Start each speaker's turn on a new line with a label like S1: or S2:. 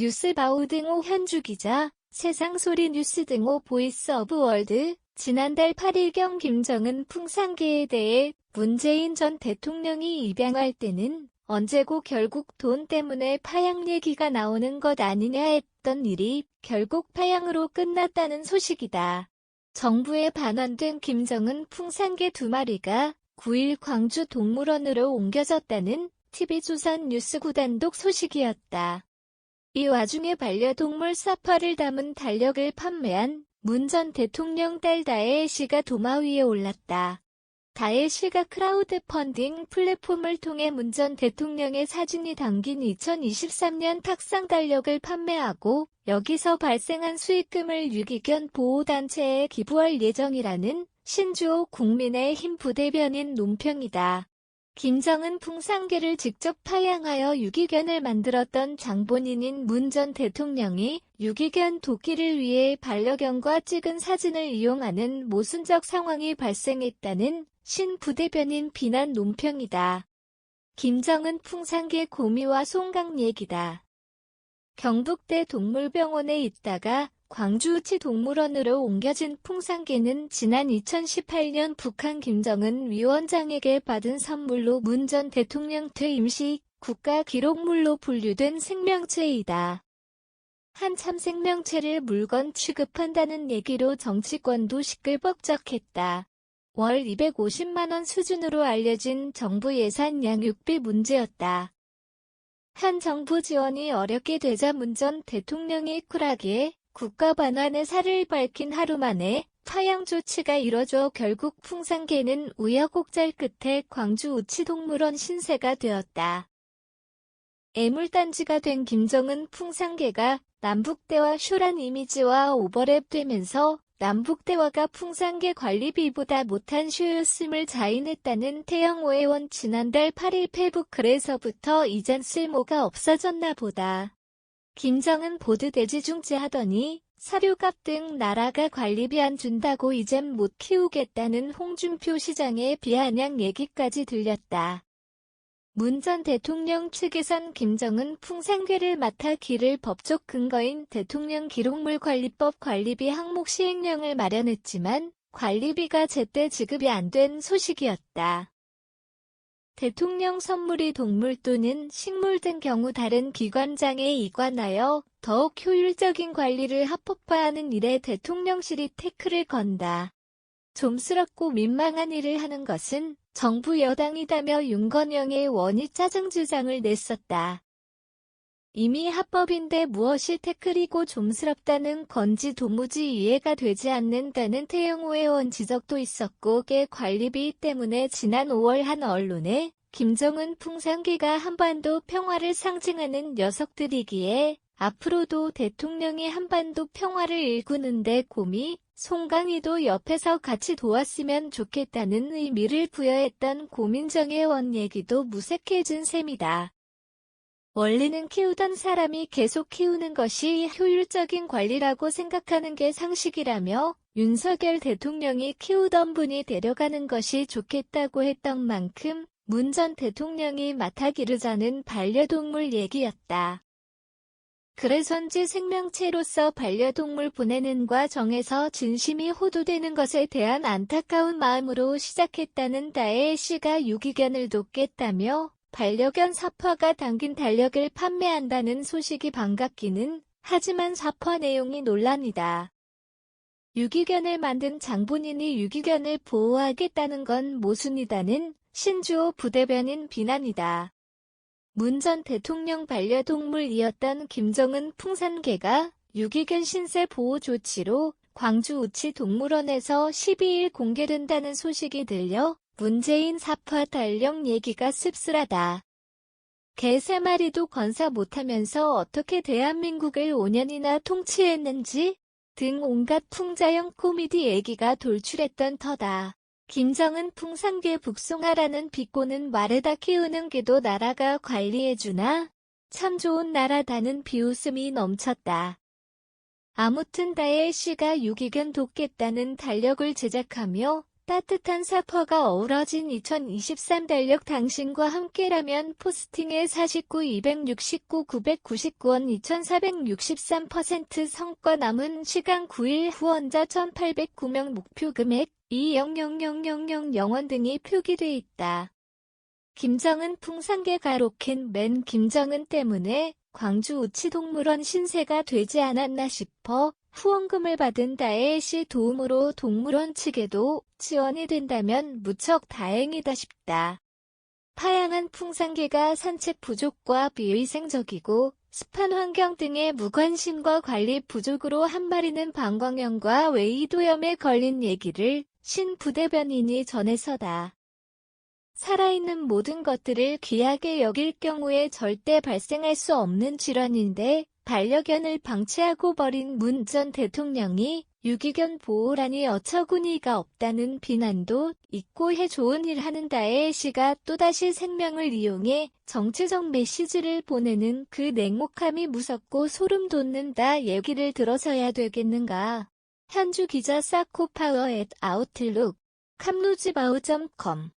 S1: 뉴스바우 등호 현주 기자, 세상소리 뉴스 등호 보이스 오브 월드, 지난달 8일경 김정은 풍산계에 대해 문재인 전 대통령이 입양할 때는 언제고 결국 돈 때문에 파양 얘기가 나오는 것 아니냐 했던 일이 결국 파양으로 끝났다는 소식이다. 정부에 반환된 김정은 풍산개 두 마리가 9일 광주 동물원으로 옮겨졌다는 TV조선 뉴스 구단독 소식이었다. 이 와중에 반려동물 사파를 담은 달력을 판매한 문 전 대통령 딸 다혜 씨가 도마 위에 올랐다. 다혜 씨가 크라우드 펀딩 플랫폼을 통해 문 전 대통령의 사진이 담긴 2023년 탁상 달력을 판매하고 여기서 발생한 수익금을 유기견 보호단체에 기부할 예정이라는 신주호 국민의힘 부대변인 논평이다. 김정은 풍산계를 직접 파양하여 유기견을 만들었던 장본인인 문 전 대통령이 유기견 도끼를 위해 반려견과 찍은 사진을 이용하는 모순적 상황이 발생했다는 신 부대변인 비난 논평이다. 김정은 풍산계 고미와 송강 얘기다. 경북대 동물병원에 있다가 광주우치 동물원으로 옮겨진 풍산개는 지난 2018년 북한 김정은 위원장에게 받은 선물로 문 전 대통령 퇴임 시 국가 기록물로 분류된 생명체이다. 한참 생명체를 물건 취급한다는 얘기로 정치권도 시끌벅적했다. 월 250만원 수준으로 알려진 정부 예산 양육비 문제였다. 한 정부 지원이 어렵게 되자 문 전 대통령이 쿨하게 국가 반환의 살을 밝힌 하루 만에 파양 조치가 이뤄져 결국 풍산개는 우여곡절 끝에 광주 우치동물원 신세가 되었다. 애물단지가 된 김정은 풍산개가 남북대화 쇼란 이미지와 오버랩되면서 남북대화가 풍산개 관리비보다 못한 쇼였음을 자인했다는 태영호 의원 지난달 8일 페북 글에서부터 이젠 쓸모가 없어졌나 보다. 김정은 보드 대지중지 하더니 사료값 등 나라가 관리비 안 준다고 이젠 못 키우겠다는 홍준표 시장의 비아냥 얘기까지 들렸다. 문 전 대통령 측에선 김정은 풍산괴를 맡아 기를 법적 근거인 대통령 기록물 관리법 관리비 항목 시행령을 마련했지만 관리비가 제때 지급이 안 된 소식이었다. 대통령 선물이 동물 또는 식물 등 경우 다른 기관장에 이관하여 더욱 효율적인 관리를 합법화하는 일에 대통령실이 태클을 건다. 좀스럽고 민망한 일을 하는 것은 정부 여당이다며 윤건영의 원이 짜증 주장을 냈었다. 이미 합법인데 무엇이 태클이고 좀스럽다는 건지 도무지 이해가 되지 않는다는 태영호 의원 지적도 있었고 게 관리비 때문에 지난 5월 한 언론에 김정은 풍산기가 한반도 평화를 상징하는 녀석들이기에 앞으로도 대통령이 한반도 평화를 일구는데 곰이 송강이도 옆에서 같이 도왔으면 좋겠다는 의미를 부여했던 고민정 의 원 얘기도 무색해진 셈이다. 원래는 키우던 사람이 계속 키우는 것이 효율적인 관리라고 생각하는 게 상식이라며 윤석열 대통령이 키우던 분이 데려가는 것이 좋겠다고 했던 만큼 문 전 대통령이 맡아 기르자는 반려동물 얘기였다. 그래서인지 생명체로서 반려동물 보내는 과정에서 진심이 호도되는 것에 대한 안타까운 마음으로 시작했다는 다혜 씨가 유기견을 돕겠다며 반려견 사퍼가 담긴 달력을 판매한다는 소식이 반갑기는 하지만 사퍼 내용이 논란이다. 유기견을 만든 장본인이 유기견을 보호하겠다는 건 모순이다는 신주호 부대변인 비난이다. 문 전 대통령 반려동물이었던 김정은 풍산개가 유기견 신세 보호 조치로 광주 우치 동물원에서 12일 공개된다는 소식이 들려 문재인 사파 달력 얘기가 씁쓸하다. 개세 마리도 건사 못하면서 어떻게 대한민국을 5년이나 통치했는지 등 온갖 풍자형 코미디 얘기가 돌출했던 터다. 김정은 풍산개 북송하라는 비꼬는 말에다 키우는 개도 나라가 관리해주나? 참 좋은 나라다는 비웃음이 넘쳤다. 아무튼 다혜 씨가 유기견 돕겠다는 달력을 제작하며 따뜻한 사퍼가 어우러진 2023 달력 당신과 함께라면 포스팅에 49, 269, 999원 2463% 성과 남은 시간 9일 후원자 1809명 목표 금액 2000000원 등이 표기돼 있다. 김정은 풍산개가 로켓맨 김정은 때문에 광주 우치동물원 신세가 되지 않았나 싶어 후원금을 받은 다혜 씨 도움으로 동물원 측에도 지원이 된다면 무척 다행이다 싶다. 파양한 풍산개가 산책 부족과 비위생적이고 습한 환경 등의 무관심과 관리 부족으로 한 마리는 방광염과 웨이도염에 걸린 얘기를 신 부대변인이 전해서다. 살아있는 모든 것들을 귀하게 여길 경우에 절대 발생할 수 없는 질환인데 반려견을 방치하고 버린 문 전 대통령이 유기견 보호란이 어처구니가 없다는 비난도 있고 해 좋은 일 하는 다혜 씨가 또다시 생명을 이용해 정치적 메시지를 보내는 그 냉혹함이 무섭고 소름 돋는다 얘기를 들어서야 되겠는가. 현주 기자 사코파워 앳 아웃룩 캄루지바우.com